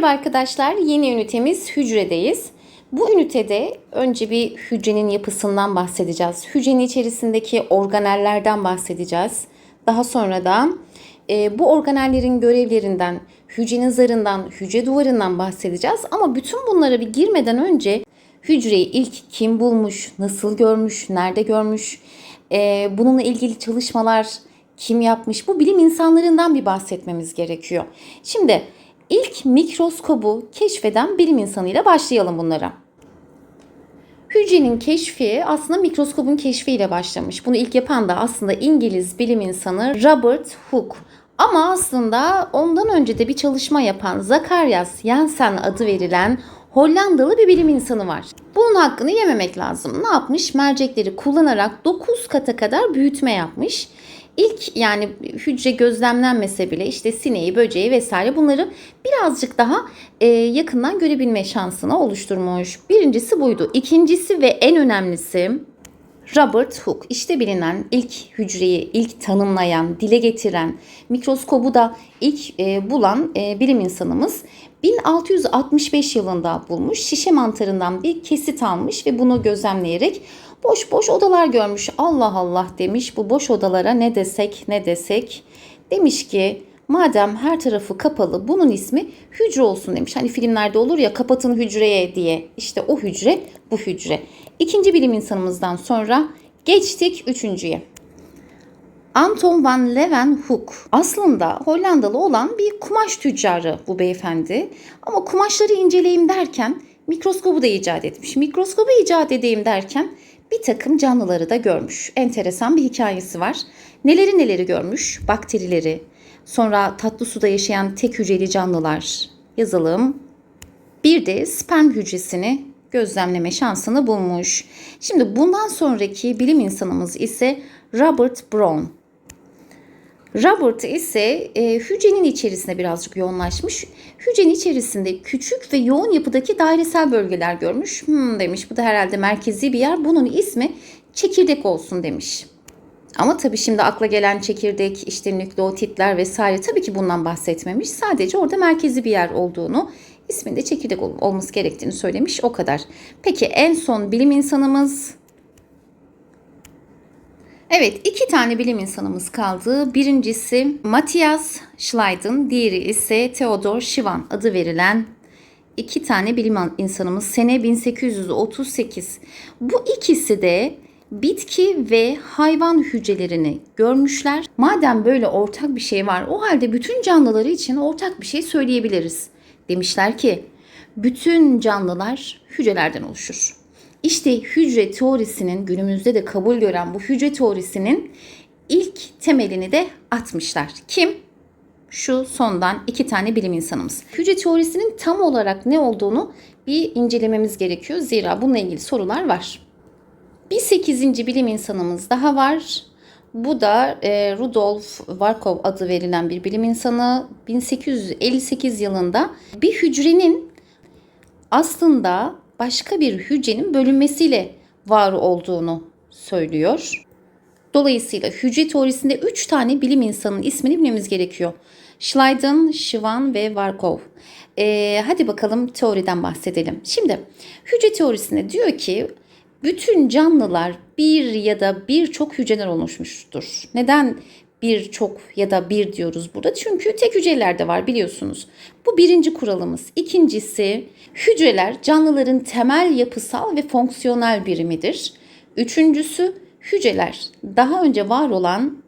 Merhaba arkadaşlar, yeni ünitemiz hücredeyiz. Bu ünitede önce bir hücrenin yapısından bahsedeceğiz. Hücrenin içerisindeki organellerden bahsedeceğiz. Daha sonra da e, bu organellerin görevlerinden, hücrenin zarından, hücre duvarından bahsedeceğiz. Ama bütün bunlara bir girmeden önce hücreyi ilk kim bulmuş, nasıl görmüş, nerede görmüş, e, bununla ilgili çalışmalar kim yapmış, bu bilim insanlarından bir bahsetmemiz gerekiyor. Şimdi ilk mikroskobu keşfeden bilim insanıyla başlayalım bunlara. Hücrenin keşfi aslında mikroskobun keşfiyle başlamış. Bunu ilk yapan da aslında İngiliz bilim insanı Robert Hooke. Ama aslında ondan önce de bir çalışma yapan Zacharias Janssen adı verilen Hollandalı bir bilim insanı var. Bunun hakkını yememek lazım. Ne yapmış? Mercekleri kullanarak 9 kata kadar büyütme yapmış. İlk yani hücre gözlemlenmese bile işte sineği, böceği vesaire bunları birazcık daha e, yakından görebilme şansını oluşturmuş. Birincisi buydu. İkincisi ve en önemlisi Robert Hooke işte bilinen ilk hücreyi ilk tanımlayan, dile getiren, mikroskobu da ilk e, bulan e, bilim insanımız 1665 yılında bulmuş. Şişe mantarından bir kesit almış ve bunu gözlemleyerek boş boş odalar görmüş. Allah Allah demiş bu boş odalara ne desek ne desek. Demiş ki madem her tarafı kapalı bunun ismi hücre olsun demiş. Hani filmlerde olur ya kapatın hücreye diye. İşte o hücre bu hücre. İkinci bilim insanımızdan sonra geçtik üçüncüye. Anton van Leeuwenhoek aslında Hollandalı olan bir kumaş tüccarı bu beyefendi. Ama kumaşları inceleyeyim derken mikroskobu da icat etmiş. Mikroskobu icat edeyim derken bir takım canlıları da görmüş. Enteresan bir hikayesi var. Neleri neleri görmüş? Bakterileri, sonra tatlı suda yaşayan tek hücreli canlılar yazalım. Bir de sperm hücresini gözlemleme şansını bulmuş. Şimdi bundan sonraki bilim insanımız ise Robert Brown. Robert ise e, hücrenin içerisine birazcık yoğunlaşmış. Hücrenin içerisinde küçük ve yoğun yapıdaki dairesel bölgeler görmüş. Hmm demiş bu da herhalde merkezi bir yer. Bunun ismi çekirdek olsun demiş. Ama tabii şimdi akla gelen çekirdek, işte nükleotitler vesaire tabii ki bundan bahsetmemiş. Sadece orada merkezi bir yer olduğunu, isminde çekirdek olması gerektiğini söylemiş o kadar. Peki en son bilim insanımız Evet iki tane bilim insanımız kaldı. Birincisi Matthias Schleiden, diğeri ise Theodor Schwann adı verilen iki tane bilim insanımız sene 1838. Bu ikisi de bitki ve hayvan hücrelerini görmüşler. Madem böyle ortak bir şey var o halde bütün canlıları için ortak bir şey söyleyebiliriz. Demişler ki bütün canlılar hücrelerden oluşur. İşte hücre teorisinin günümüzde de kabul gören bu hücre teorisinin ilk temelini de atmışlar. Kim? Şu sondan iki tane bilim insanımız. Hücre teorisinin tam olarak ne olduğunu bir incelememiz gerekiyor. Zira bununla ilgili sorular var. Bir sekizinci bilim insanımız daha var. Bu da e, Rudolf Varkov adı verilen bir bilim insanı 1858 yılında bir hücrenin aslında başka bir hücrenin bölünmesiyle var olduğunu söylüyor. Dolayısıyla hücre teorisinde 3 tane bilim insanının ismini bilmemiz gerekiyor. Schleiden, Schwann ve Varkov. Ee, hadi bakalım teoriden bahsedelim. Şimdi hücre teorisinde diyor ki bütün canlılar bir ya da birçok hücreler oluşmuştur. Neden birçok ya da bir diyoruz burada? Çünkü tek hücreler de var biliyorsunuz. Bu birinci kuralımız. İkincisi hücreler canlıların temel yapısal ve fonksiyonel birimidir. Üçüncüsü hücreler daha önce var olan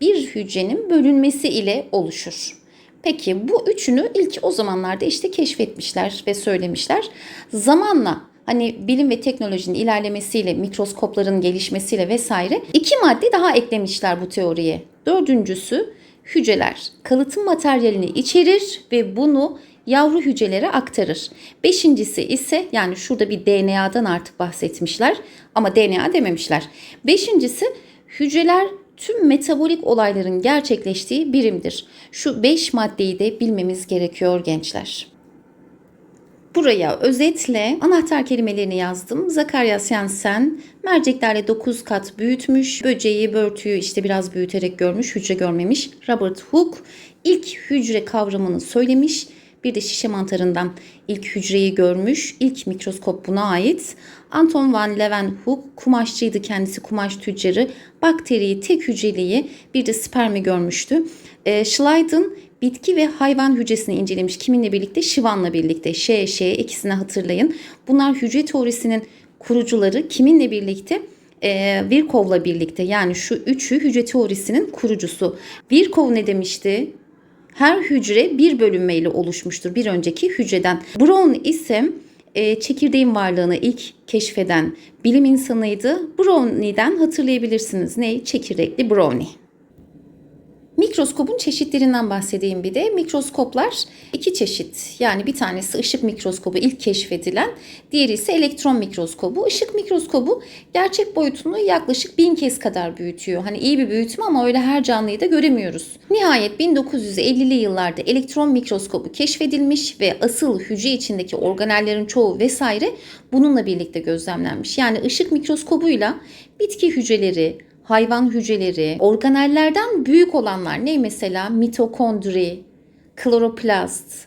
bir hücrenin bölünmesi ile oluşur. Peki bu üçünü ilk o zamanlarda işte keşfetmişler ve söylemişler. Zamanla hani bilim ve teknolojinin ilerlemesiyle, mikroskopların gelişmesiyle vesaire iki madde daha eklemişler bu teoriye. Dördüncüsü hücreler kalıtım materyalini içerir ve bunu yavru hücrelere aktarır. Beşincisi ise yani şurada bir DNA'dan artık bahsetmişler ama DNA dememişler. Beşincisi hücreler tüm metabolik olayların gerçekleştiği birimdir. Şu beş maddeyi de bilmemiz gerekiyor gençler. Buraya özetle anahtar kelimelerini yazdım. Zacharias Janssen merceklerle 9 kat büyütmüş. Böceği, börtüyü işte biraz büyüterek görmüş, hücre görmemiş. Robert Hooke ilk hücre kavramını söylemiş. Bir de şişe mantarından ilk hücreyi görmüş. İlk mikroskop buna ait. Anton van Leeuwenhoek kumaşçıydı kendisi kumaş tüccarı. Bakteriyi, tek hücreliği bir de spermi görmüştü. E, Schleiden bitki ve hayvan hücresini incelemiş. Kiminle birlikte? Şivan'la birlikte. Ş, Ş ikisini hatırlayın. Bunlar hücre teorisinin kurucuları. Kiminle birlikte? e, Virchow'la birlikte yani şu üçü hücre teorisinin kurucusu. Virchow ne demişti? Her hücre bir bölünmeyle oluşmuştur bir önceki hücreden. Brown ise e, çekirdeğin varlığını ilk keşfeden bilim insanıydı. Brownie'den hatırlayabilirsiniz. Ne? Çekirdekli brownie. Mikroskopun çeşitlerinden bahsedeyim bir de. Mikroskoplar iki çeşit. Yani bir tanesi ışık mikroskobu ilk keşfedilen, diğeri ise elektron mikroskobu. Işık mikroskobu gerçek boyutunu yaklaşık bin kez kadar büyütüyor. Hani iyi bir büyütme ama öyle her canlıyı da göremiyoruz. Nihayet 1950'li yıllarda elektron mikroskobu keşfedilmiş ve asıl hücre içindeki organellerin çoğu vesaire bununla birlikte gözlemlenmiş. Yani ışık mikroskobuyla bitki hücreleri, hayvan hücreleri, organellerden büyük olanlar ne mesela mitokondri, kloroplast.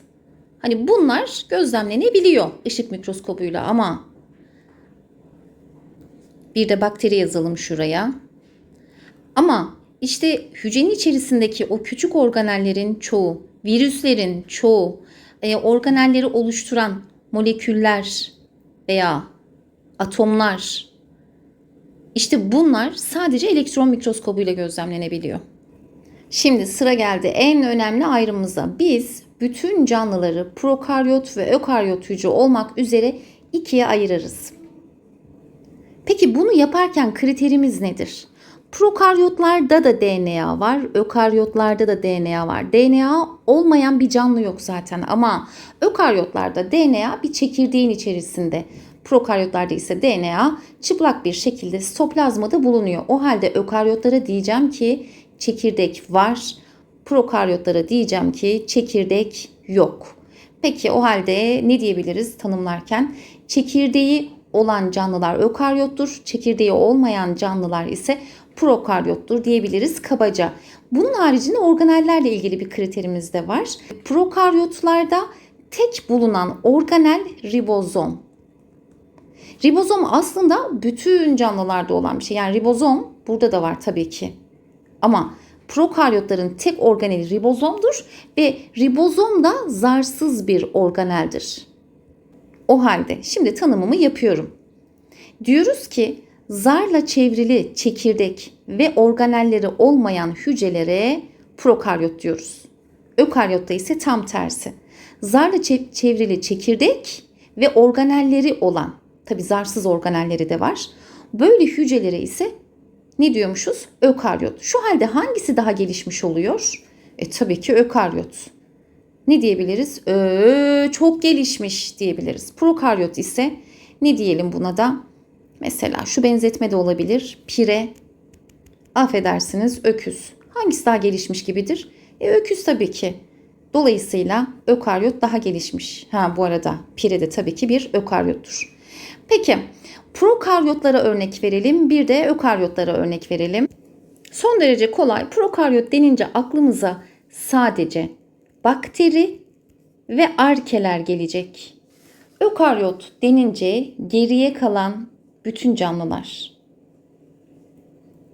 Hani bunlar gözlemlenebiliyor ışık mikroskobuyla ama bir de bakteri yazalım şuraya. Ama işte hücrenin içerisindeki o küçük organellerin çoğu, virüslerin çoğu, e, organelleri oluşturan moleküller veya atomlar işte bunlar sadece elektron mikroskobuyla gözlemlenebiliyor. Şimdi sıra geldi en önemli ayrımımıza. Biz bütün canlıları prokaryot ve ökaryot hücre olmak üzere ikiye ayırırız. Peki bunu yaparken kriterimiz nedir? Prokaryotlarda da DNA var, ökaryotlarda da DNA var. DNA olmayan bir canlı yok zaten ama ökaryotlarda DNA bir çekirdeğin içerisinde. Prokaryotlarda ise DNA çıplak bir şekilde sitoplazmada bulunuyor. O halde ökaryotlara diyeceğim ki çekirdek var. Prokaryotlara diyeceğim ki çekirdek yok. Peki o halde ne diyebiliriz tanımlarken? Çekirdeği olan canlılar ökaryottur. Çekirdeği olmayan canlılar ise prokaryottur diyebiliriz kabaca. Bunun haricinde organellerle ilgili bir kriterimiz de var. Prokaryotlarda tek bulunan organel ribozom. Ribozom aslında bütün canlılarda olan bir şey. Yani ribozom burada da var tabii ki. Ama prokaryotların tek organeli ribozomdur ve ribozom da zarsız bir organeldir. O halde şimdi tanımımı yapıyorum. Diyoruz ki zarla çevrili çekirdek ve organelleri olmayan hücrelere prokaryot diyoruz. Ökaryotta ise tam tersi. Zarla çevrili çekirdek ve organelleri olan Tabi zarsız organelleri de var. Böyle hücrelere ise ne diyormuşuz? Ökaryot. Şu halde hangisi daha gelişmiş oluyor? E tabii ki ökaryot. Ne diyebiliriz? Ö, çok gelişmiş diyebiliriz. Prokaryot ise ne diyelim buna da? Mesela şu benzetme de olabilir. Pire, affedersiniz öküz. Hangisi daha gelişmiş gibidir? E öküz tabii ki. Dolayısıyla ökaryot daha gelişmiş. Ha bu arada pire de tabii ki bir ökaryottur. Peki prokaryotlara örnek verelim. Bir de ökaryotlara örnek verelim. Son derece kolay. Prokaryot denince aklımıza sadece bakteri ve arkeler gelecek. Ökaryot denince geriye kalan bütün canlılar.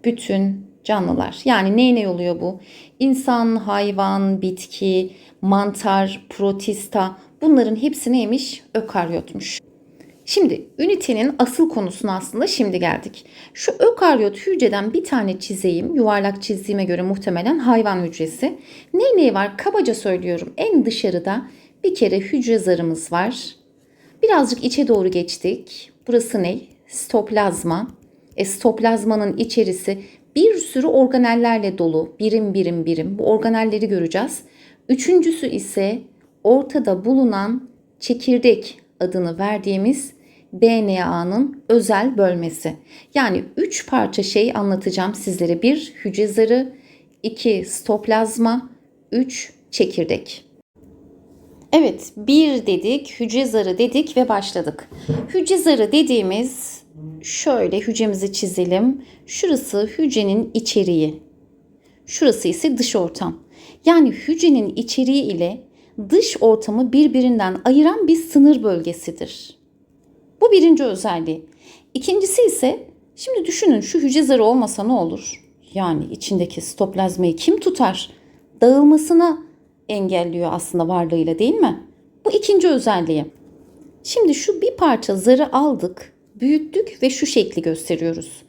Bütün canlılar. Yani ne ne oluyor bu? İnsan, hayvan, bitki, mantar, protista bunların hepsi neymiş? Ökaryotmuş. Şimdi ünitenin asıl konusuna aslında şimdi geldik. Şu ökaryot hücreden bir tane çizeyim. Yuvarlak çizdiğime göre muhtemelen hayvan hücresi. Ne ne var? Kabaca söylüyorum. En dışarıda bir kere hücre zarımız var. Birazcık içe doğru geçtik. Burası ne? Stoplazma. E, stoplazmanın içerisi bir sürü organellerle dolu. Birim birim birim. Bu organelleri göreceğiz. Üçüncüsü ise ortada bulunan çekirdek adını verdiğimiz DNA'nın özel bölmesi. Yani 3 parça şey anlatacağım sizlere. Bir hücre zarı, 2 stoplazma, 3 çekirdek. Evet, bir dedik, hücre zarı dedik ve başladık. Hücre zarı dediğimiz şöyle hücremizi çizelim. Şurası hücrenin içeriği. Şurası ise dış ortam. Yani hücrenin içeriği ile dış ortamı birbirinden ayıran bir sınır bölgesidir. Bu birinci özelliği. İkincisi ise şimdi düşünün şu hücre zarı olmasa ne olur? Yani içindeki sitoplazmayı kim tutar? Dağılmasına engelliyor aslında varlığıyla değil mi? Bu ikinci özelliği. Şimdi şu bir parça zarı aldık, büyüttük ve şu şekli gösteriyoruz.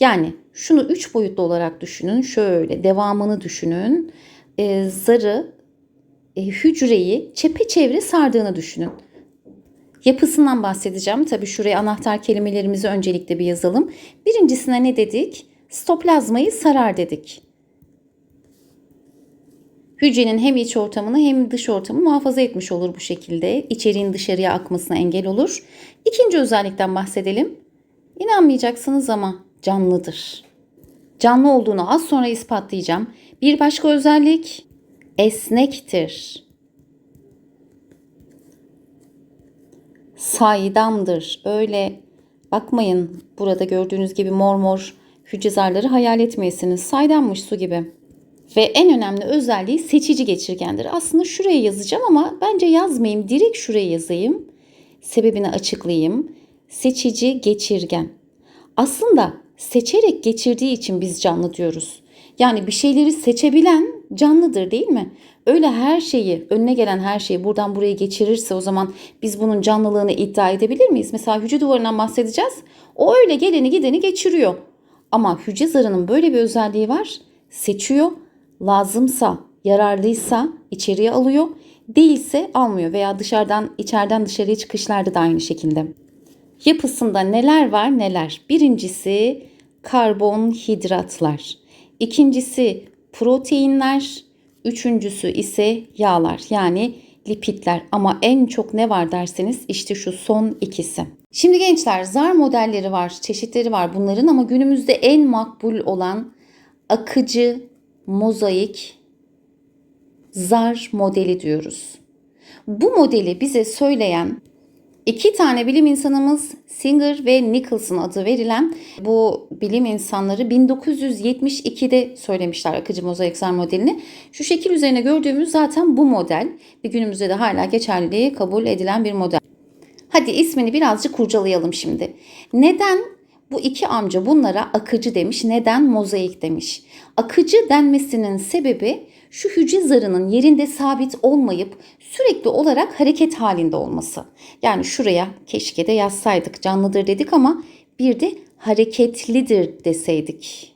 Yani şunu üç boyutlu olarak düşünün. Şöyle devamını düşünün. Ee, zarı, e, hücreyi çepeçevre sardığını düşünün. Yapısından bahsedeceğim. Tabii şuraya anahtar kelimelerimizi öncelikle bir yazalım. Birincisine ne dedik? Stoplazmayı sarar dedik. Hücrenin hem iç ortamını hem dış ortamını muhafaza etmiş olur bu şekilde. İçeriğin dışarıya akmasına engel olur. İkinci özellikten bahsedelim. İnanmayacaksınız ama canlıdır. Canlı olduğunu az sonra ispatlayacağım. Bir başka özellik esnektir. Saydamdır. Öyle bakmayın burada gördüğünüz gibi mor mor hücre zarları hayal etmeyesiniz. Saydammış su gibi. Ve en önemli özelliği seçici geçirgendir. Aslında şuraya yazacağım ama bence yazmayayım. Direkt şuraya yazayım. Sebebini açıklayayım. Seçici geçirgen. Aslında seçerek geçirdiği için biz canlı diyoruz. Yani bir şeyleri seçebilen canlıdır değil mi? Öyle her şeyi, önüne gelen her şeyi buradan buraya geçirirse o zaman biz bunun canlılığını iddia edebilir miyiz? Mesela hücre duvarından bahsedeceğiz. O öyle geleni gideni geçiriyor. Ama hücre zarının böyle bir özelliği var. Seçiyor, lazımsa, yararlıysa içeriye alıyor, değilse almıyor veya dışarıdan içeriden dışarıya çıkışlarda da aynı şekilde. Yapısında neler var neler? Birincisi karbonhidratlar. İkincisi proteinler. Üçüncüsü ise yağlar yani lipidler. Ama en çok ne var derseniz işte şu son ikisi. Şimdi gençler zar modelleri var, çeşitleri var bunların ama günümüzde en makbul olan akıcı mozaik zar modeli diyoruz. Bu modeli bize söyleyen İki tane bilim insanımız Singer ve Nicholson adı verilen bu bilim insanları 1972'de söylemişler akıcı mozaik zar modelini. Şu şekil üzerine gördüğümüz zaten bu model. Bir günümüzde de hala geçerliliği kabul edilen bir model. Hadi ismini birazcık kurcalayalım şimdi. Neden bu iki amca bunlara akıcı demiş, neden mozaik demiş? Akıcı denmesinin sebebi şu hücre zarının yerinde sabit olmayıp sürekli olarak hareket halinde olması. Yani şuraya keşke de yazsaydık canlıdır dedik ama bir de hareketlidir deseydik.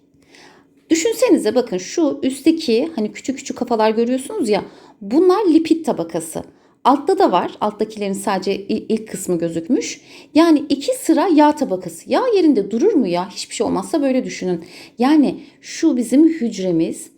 Düşünsenize bakın şu üstteki hani küçük küçük kafalar görüyorsunuz ya bunlar lipid tabakası. Altta da var. Alttakilerin sadece ilk kısmı gözükmüş. Yani iki sıra yağ tabakası. Yağ yerinde durur mu ya? Hiçbir şey olmazsa böyle düşünün. Yani şu bizim hücremiz.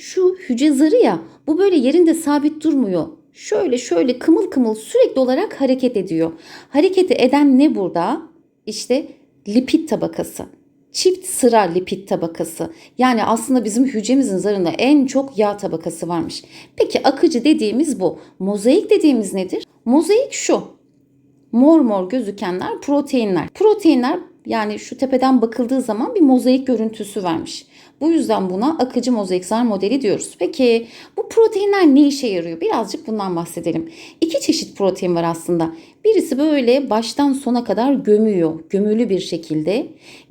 Şu hücre zarı ya bu böyle yerinde sabit durmuyor. Şöyle şöyle kımıl kımıl sürekli olarak hareket ediyor. Hareketi eden ne burada? İşte lipid tabakası çift sıra lipid tabakası. Yani aslında bizim hücremizin zarında en çok yağ tabakası varmış. Peki akıcı dediğimiz bu. Mozaik dediğimiz nedir? Mozaik şu. Mor mor gözükenler proteinler. Proteinler yani şu tepeden bakıldığı zaman bir mozaik görüntüsü vermiş. Bu yüzden buna akıcı mozaik zar modeli diyoruz. Peki bu proteinler ne işe yarıyor? Birazcık bundan bahsedelim. İki çeşit protein var aslında. Birisi böyle baştan sona kadar gömüyor, gömülü bir şekilde.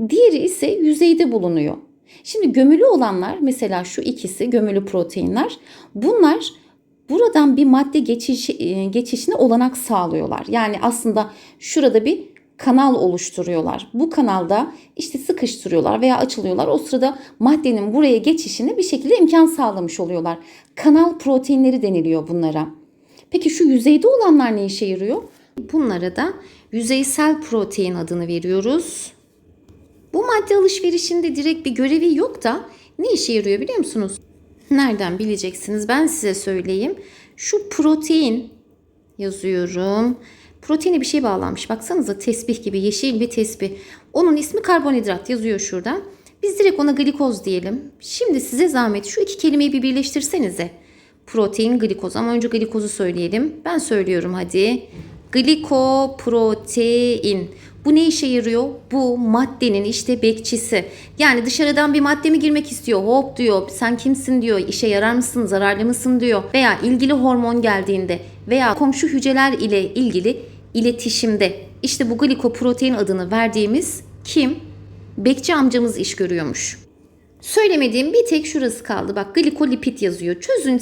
Diğeri ise yüzeyde bulunuyor. Şimdi gömülü olanlar mesela şu ikisi gömülü proteinler. Bunlar buradan bir madde geçiş, e, geçişine olanak sağlıyorlar. Yani aslında şurada bir kanal oluşturuyorlar. Bu kanalda işte sıkıştırıyorlar veya açılıyorlar. O sırada maddenin buraya geçişine bir şekilde imkan sağlamış oluyorlar. Kanal proteinleri deniliyor bunlara. Peki şu yüzeyde olanlar ne işe yarıyor? Bunlara da yüzeysel protein adını veriyoruz. Bu madde alışverişinde direkt bir görevi yok da ne işe yarıyor biliyor musunuz? Nereden bileceksiniz? Ben size söyleyeyim. Şu protein yazıyorum. Proteine bir şey bağlanmış. Baksanıza tesbih gibi yeşil bir tesbih. Onun ismi karbonhidrat yazıyor şurada. Biz direkt ona glikoz diyelim. Şimdi size zahmet şu iki kelimeyi bir birleştirsenize. Protein, glikoz ama önce glikozu söyleyelim. Ben söylüyorum hadi. Glikoprotein. Bu ne işe yarıyor? Bu maddenin işte bekçisi. Yani dışarıdan bir madde mi girmek istiyor? Hop diyor. Sen kimsin diyor. İşe yarar mısın? Zararlı mısın diyor. Veya ilgili hormon geldiğinde veya komşu hücreler ile ilgili iletişimde. İşte bu glikoprotein adını verdiğimiz kim? Bekçi amcamız iş görüyormuş. Söylemediğim bir tek şurası kaldı. Bak glikolipid yazıyor. Çözün.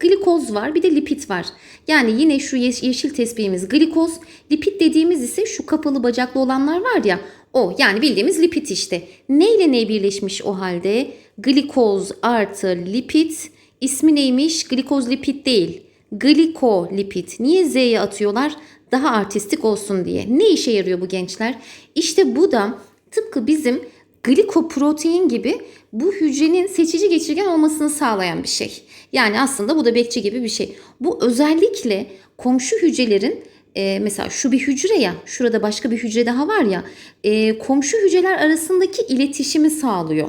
Glikoz var bir de lipid var. Yani yine şu yeş- yeşil tespihimiz glikoz. Lipid dediğimiz ise şu kapalı bacaklı olanlar var ya. O yani bildiğimiz lipid işte. Ne ile ne birleşmiş o halde? Glikoz artı lipid. İsmi neymiş? Glikoz lipid değil. Glikolipid. Niye Z'ye atıyorlar? Daha artistik olsun diye. Ne işe yarıyor bu gençler? İşte bu da tıpkı bizim glikoprotein gibi bu hücrenin seçici geçirgen olmasını sağlayan bir şey. Yani aslında bu da bekçi gibi bir şey. Bu özellikle komşu hücrelerin e, mesela şu bir hücre ya, şurada başka bir hücre daha var ya, e, komşu hücreler arasındaki iletişimi sağlıyor.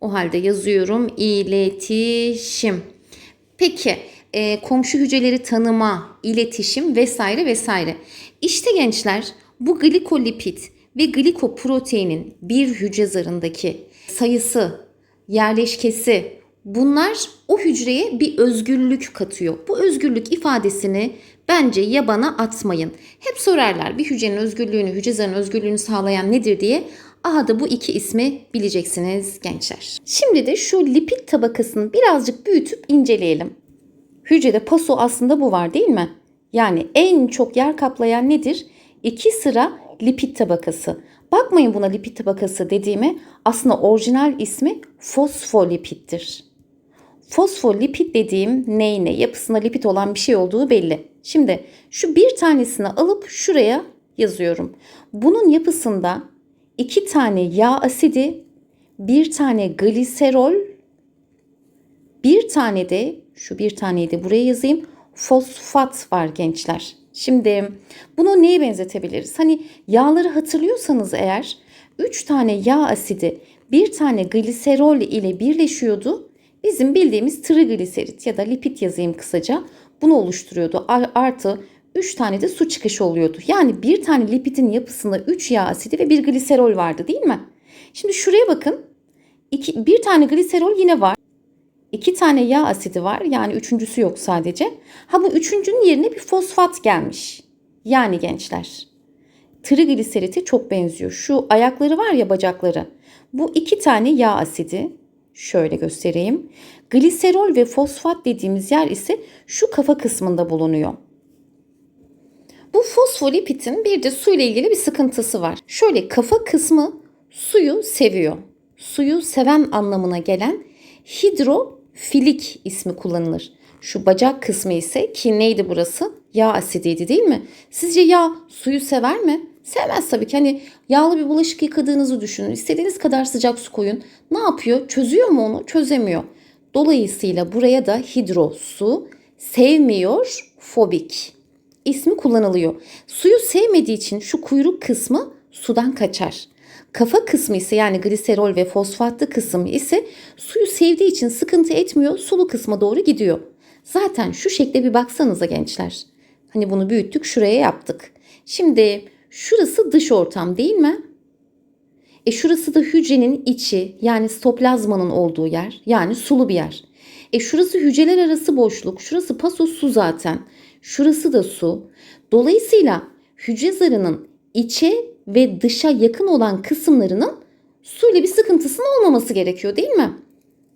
O halde yazıyorum iletişim. Peki e, komşu hücreleri tanıma, iletişim vesaire vesaire. İşte gençler bu glikolipid ve glikoproteinin bir hücre zarındaki sayısı, yerleşkesi bunlar o hücreye bir özgürlük katıyor. Bu özgürlük ifadesini bence yabana atmayın. Hep sorarlar bir hücrenin özgürlüğünü, hücre zarının özgürlüğünü sağlayan nedir diye. Aha da bu iki ismi bileceksiniz gençler. Şimdi de şu lipid tabakasını birazcık büyütüp inceleyelim. Hücrede paso aslında bu var değil mi? Yani en çok yer kaplayan nedir? İki sıra lipid tabakası. Bakmayın buna lipid tabakası dediğime aslında orijinal ismi fosfolipittir. Fosfolipid dediğim ney ne? Yapısında lipid olan bir şey olduğu belli. Şimdi şu bir tanesini alıp şuraya yazıyorum. Bunun yapısında iki tane yağ asidi, bir tane gliserol, bir tane de şu bir taneyi de buraya yazayım. Fosfat var gençler. Şimdi bunu neye benzetebiliriz? Hani yağları hatırlıyorsanız eğer 3 tane yağ asidi bir tane gliserol ile birleşiyordu. Bizim bildiğimiz trigliserit ya da lipid yazayım kısaca. Bunu oluşturuyordu. Artı 3 tane de su çıkışı oluyordu. Yani bir tane lipidin yapısında 3 yağ asidi ve bir gliserol vardı değil mi? Şimdi şuraya bakın. İki, bir tane gliserol yine var. İki tane yağ asidi var. Yani üçüncüsü yok sadece. Ha bu üçüncünün yerine bir fosfat gelmiş. Yani gençler. Trigliserite çok benziyor. Şu ayakları var ya bacakları. Bu iki tane yağ asidi. Şöyle göstereyim. Gliserol ve fosfat dediğimiz yer ise şu kafa kısmında bulunuyor. Bu fosfolipidin bir de suyla ilgili bir sıkıntısı var. Şöyle kafa kısmı suyu seviyor. Suyu seven anlamına gelen hidrofilik ismi kullanılır. Şu bacak kısmı ise ki neydi burası? Yağ asidiydi değil mi? Sizce yağ suyu sever mi? Sevmez tabii ki. Hani yağlı bir bulaşık yıkadığınızı düşünün. İstediğiniz kadar sıcak su koyun. Ne yapıyor? Çözüyor mu onu? Çözemiyor. Dolayısıyla buraya da hidro su sevmiyor fobik ismi kullanılıyor. Suyu sevmediği için şu kuyruk kısmı sudan kaçar. Kafa kısmı ise yani gliserol ve fosfatlı kısım ise suyu sevdiği için sıkıntı etmiyor, sulu kısma doğru gidiyor. Zaten şu şekle bir baksanıza gençler. Hani bunu büyüttük, şuraya yaptık. Şimdi şurası dış ortam değil mi? E şurası da hücrenin içi yani sitoplazmanın olduğu yer yani sulu bir yer. E şurası hücreler arası boşluk, şurası paso su zaten. Şurası da su. Dolayısıyla hücre zarının içe ve dışa yakın olan kısımlarının suyla bir sıkıntısının olmaması gerekiyor değil mi?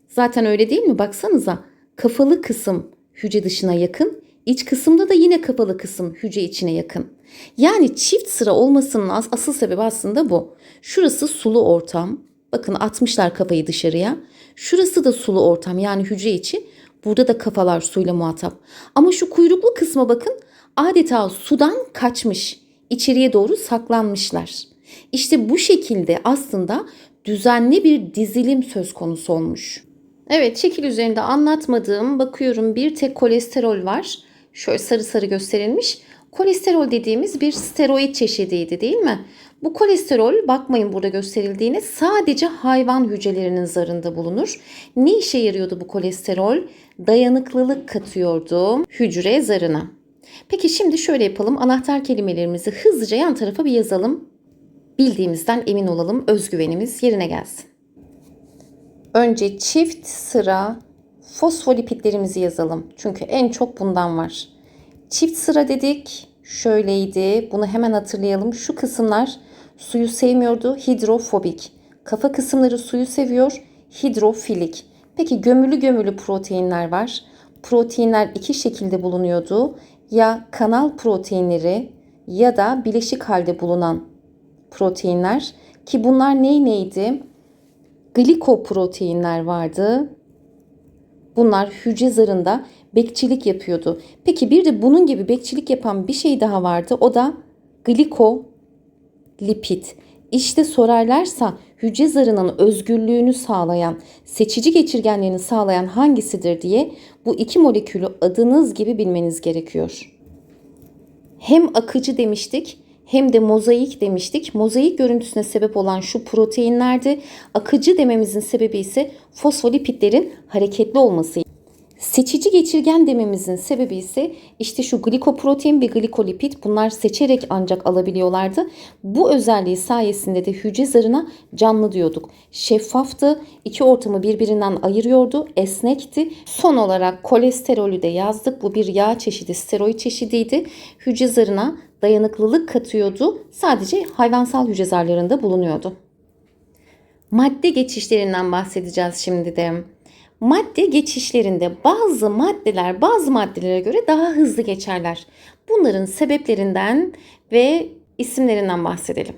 Zaten öyle değil mi? Baksanıza kafalı kısım hücre dışına yakın, iç kısımda da yine kapalı kısım hücre içine yakın. Yani çift sıra olmasının as- asıl sebebi aslında bu. Şurası sulu ortam. Bakın atmışlar kafayı dışarıya. Şurası da sulu ortam yani hücre içi. Burada da kafalar suyla muhatap. Ama şu kuyruklu kısma bakın adeta sudan kaçmış. İçeriye doğru saklanmışlar. İşte bu şekilde aslında düzenli bir dizilim söz konusu olmuş. Evet şekil üzerinde anlatmadığım bakıyorum bir tek kolesterol var. Şöyle sarı sarı gösterilmiş. Kolesterol dediğimiz bir steroid çeşidiydi değil mi? Bu kolesterol bakmayın burada gösterildiğine sadece hayvan hücrelerinin zarında bulunur. Ne işe yarıyordu bu kolesterol? Dayanıklılık katıyordu hücre zarına. Peki şimdi şöyle yapalım. Anahtar kelimelerimizi hızlıca yan tarafa bir yazalım. Bildiğimizden emin olalım. Özgüvenimiz yerine gelsin. Önce çift sıra fosfolipitlerimizi yazalım. Çünkü en çok bundan var. Çift sıra dedik. Şöyleydi. Bunu hemen hatırlayalım. Şu kısımlar suyu sevmiyordu. Hidrofobik. Kafa kısımları suyu seviyor. Hidrofilik. Peki gömülü gömülü proteinler var. Proteinler iki şekilde bulunuyordu. Ya kanal proteinleri ya da bileşik halde bulunan proteinler ki bunlar ney neydi? Glikoproteinler vardı. Bunlar hücre zarında bekçilik yapıyordu. Peki bir de bunun gibi bekçilik yapan bir şey daha vardı. O da glikolipid. İşte sorarlarsa hücre zarının özgürlüğünü sağlayan, seçici geçirgenliğini sağlayan hangisidir diye bu iki molekülü adınız gibi bilmeniz gerekiyor. Hem akıcı demiştik hem de mozaik demiştik. Mozaik görüntüsüne sebep olan şu proteinlerdi. Akıcı dememizin sebebi ise fosfolipidlerin hareketli olması. Seçici geçirgen dememizin sebebi ise işte şu glikoprotein ve glikolipid bunlar seçerek ancak alabiliyorlardı. Bu özelliği sayesinde de hücre zarına canlı diyorduk. Şeffaftı, iki ortamı birbirinden ayırıyordu, esnekti. Son olarak kolesterolü de yazdık. Bu bir yağ çeşidi, steroid çeşidiydi. Hücre zarına dayanıklılık katıyordu. Sadece hayvansal hücre zarlarında bulunuyordu. Madde geçişlerinden bahsedeceğiz şimdi de. Madde geçişlerinde bazı maddeler bazı maddelere göre daha hızlı geçerler. Bunların sebeplerinden ve isimlerinden bahsedelim.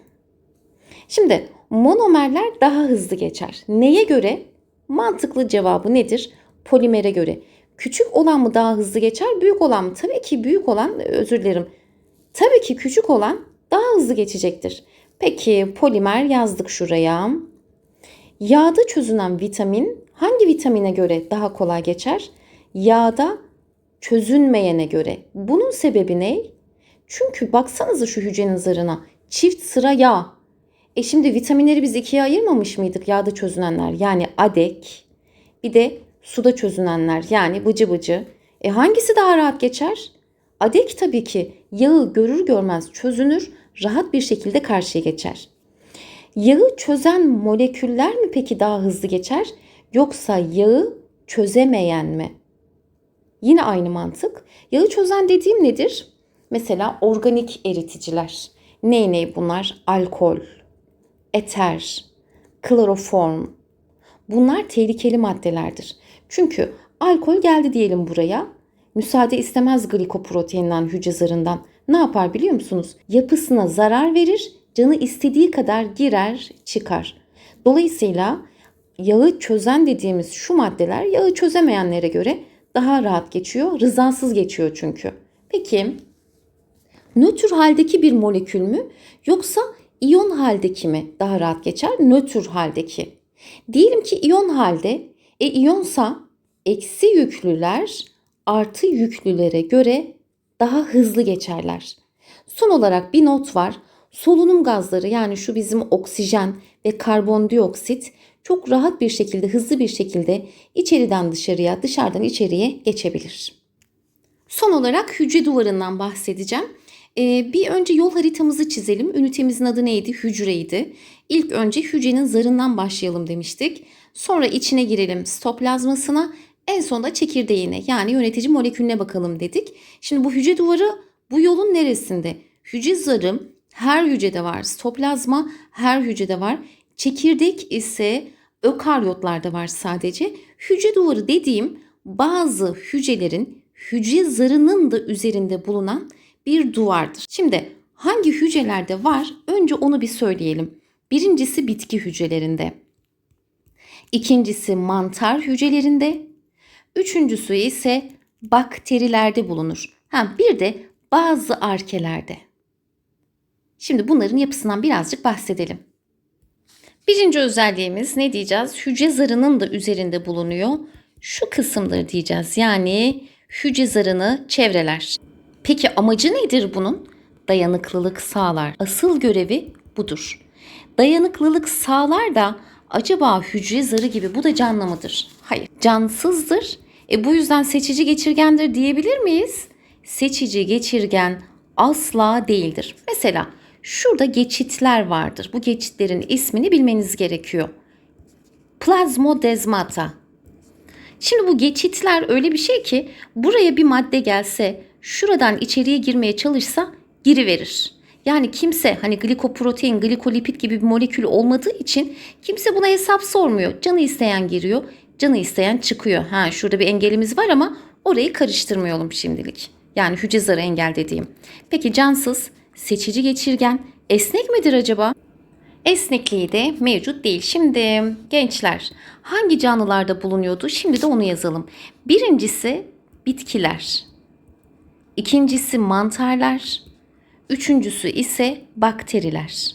Şimdi monomerler daha hızlı geçer. Neye göre? Mantıklı cevabı nedir? Polimere göre. Küçük olan mı daha hızlı geçer, büyük olan mı? Tabii ki büyük olan, özür dilerim. Tabii ki küçük olan daha hızlı geçecektir. Peki polimer yazdık şuraya. Yağda çözünen vitamin hangi vitamine göre daha kolay geçer? Yağda çözünmeyene göre. Bunun sebebi ne? Çünkü baksanıza şu hücrenin zarına. Çift sıra yağ. E şimdi vitaminleri biz ikiye ayırmamış mıydık yağda çözünenler? Yani adek bir de suda çözünenler yani bıcı bıcı. E hangisi daha rahat geçer? Adek tabii ki yağı görür görmez çözünür, rahat bir şekilde karşıya geçer. Yağı çözen moleküller mi peki daha hızlı geçer yoksa yağı çözemeyen mi? Yine aynı mantık. Yağı çözen dediğim nedir? Mesela organik eriticiler. Ne ne bunlar? Alkol, eter, kloroform. Bunlar tehlikeli maddelerdir. Çünkü alkol geldi diyelim buraya. Müsaade istemez glikoproteinden hücre zarından. Ne yapar biliyor musunuz? Yapısına zarar verir canı istediği kadar girer çıkar. Dolayısıyla yağı çözen dediğimiz şu maddeler yağı çözemeyenlere göre daha rahat geçiyor. Rızasız geçiyor çünkü. Peki nötr haldeki bir molekül mü yoksa iyon haldeki mi daha rahat geçer? Nötr haldeki. Diyelim ki iyon halde e iyonsa eksi yüklüler artı yüklülere göre daha hızlı geçerler. Son olarak bir not var. Solunum gazları yani şu bizim oksijen ve karbondioksit çok rahat bir şekilde, hızlı bir şekilde içeriden dışarıya, dışarıdan içeriye geçebilir. Son olarak hücre duvarından bahsedeceğim. Ee, bir önce yol haritamızı çizelim. Ünitemizin adı neydi? Hücreydi. İlk önce hücrenin zarından başlayalım demiştik. Sonra içine girelim stoplazmasına. En sonunda çekirdeğine yani yönetici molekülüne bakalım dedik. Şimdi bu hücre duvarı bu yolun neresinde? Hücre zarı her hücrede var. Stoplazma her hücrede var. Çekirdek ise ökaryotlarda var sadece. Hücre duvarı dediğim bazı hücrelerin hücre zarının da üzerinde bulunan bir duvardır. Şimdi hangi hücrelerde var? Önce onu bir söyleyelim. Birincisi bitki hücrelerinde. İkincisi mantar hücrelerinde. Üçüncüsü ise bakterilerde bulunur. Ha, bir de bazı arkelerde. Şimdi bunların yapısından birazcık bahsedelim. Birinci özelliğimiz ne diyeceğiz? Hücre zarının da üzerinde bulunuyor. Şu kısımdır diyeceğiz. Yani hücre zarını çevreler. Peki amacı nedir bunun? Dayanıklılık sağlar. Asıl görevi budur. Dayanıklılık sağlar da acaba hücre zarı gibi bu da canlı mıdır? Hayır. Cansızdır. E bu yüzden seçici geçirgendir diyebilir miyiz? seçici geçirgen asla değildir. Mesela şurada geçitler vardır. Bu geçitlerin ismini bilmeniz gerekiyor. Plazmodesmata. Şimdi bu geçitler öyle bir şey ki buraya bir madde gelse, şuradan içeriye girmeye çalışsa giriverir. Yani kimse hani glikoprotein, glikolipid gibi bir molekül olmadığı için kimse buna hesap sormuyor. Canı isteyen giriyor, canı isteyen çıkıyor. Ha şurada bir engelimiz var ama orayı karıştırmayalım şimdilik. Yani hücre zarı engel dediğim. Peki cansız, seçici geçirgen, esnek midir acaba? Esnekliği de mevcut değil. Şimdi gençler hangi canlılarda bulunuyordu? Şimdi de onu yazalım. Birincisi bitkiler. İkincisi mantarlar. Üçüncüsü ise bakteriler.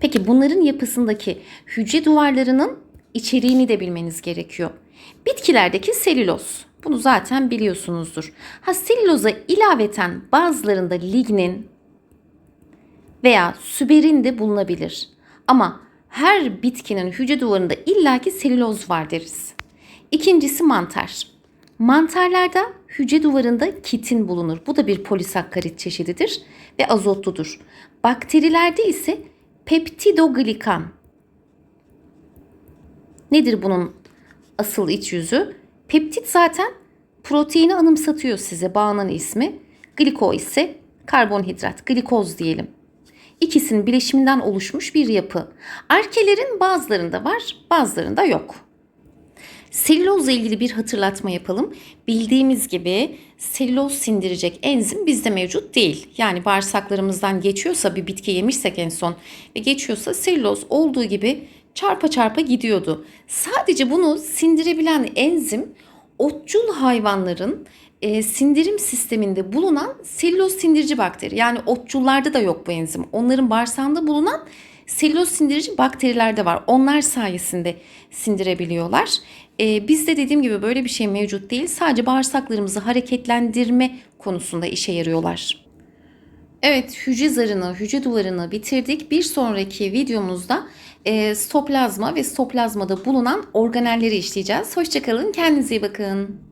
Peki bunların yapısındaki hücre duvarlarının içeriğini de bilmeniz gerekiyor. Bitkilerdeki selüloz. Bunu zaten biliyorsunuzdur. Ha selüloza ilaveten bazılarında lignin, veya süberin de bulunabilir. Ama her bitkinin hücre duvarında illaki selüloz var deriz. İkincisi mantar. Mantarlarda hücre duvarında kitin bulunur. Bu da bir polisakkarit çeşididir ve azotludur. Bakterilerde ise peptidoglikan. Nedir bunun asıl iç yüzü? Peptit zaten proteini anımsatıyor size bağının ismi. Gliko ise karbonhidrat, glikoz diyelim. İkisinin bileşiminden oluşmuş bir yapı. Arkelerin bazılarında var, bazılarında yok. Selülozla ilgili bir hatırlatma yapalım. Bildiğimiz gibi selüloz sindirecek enzim bizde mevcut değil. Yani bağırsaklarımızdan geçiyorsa bir bitki yemişsek en son ve geçiyorsa selüloz olduğu gibi çarpa çarpa gidiyordu. Sadece bunu sindirebilen enzim otçul hayvanların e, sindirim sisteminde bulunan selüloz sindirici bakteri. Yani otçullarda da yok bu enzim. Onların bağırsağında bulunan selüloz sindirici bakterilerde var. Onlar sayesinde sindirebiliyorlar. E, bizde dediğim gibi böyle bir şey mevcut değil. Sadece bağırsaklarımızı hareketlendirme konusunda işe yarıyorlar. Evet hücre zarını, hücre duvarını bitirdik. Bir sonraki videomuzda e, stoplazma ve stoplazmada bulunan organelleri işleyeceğiz. Hoşçakalın, kendinize iyi bakın.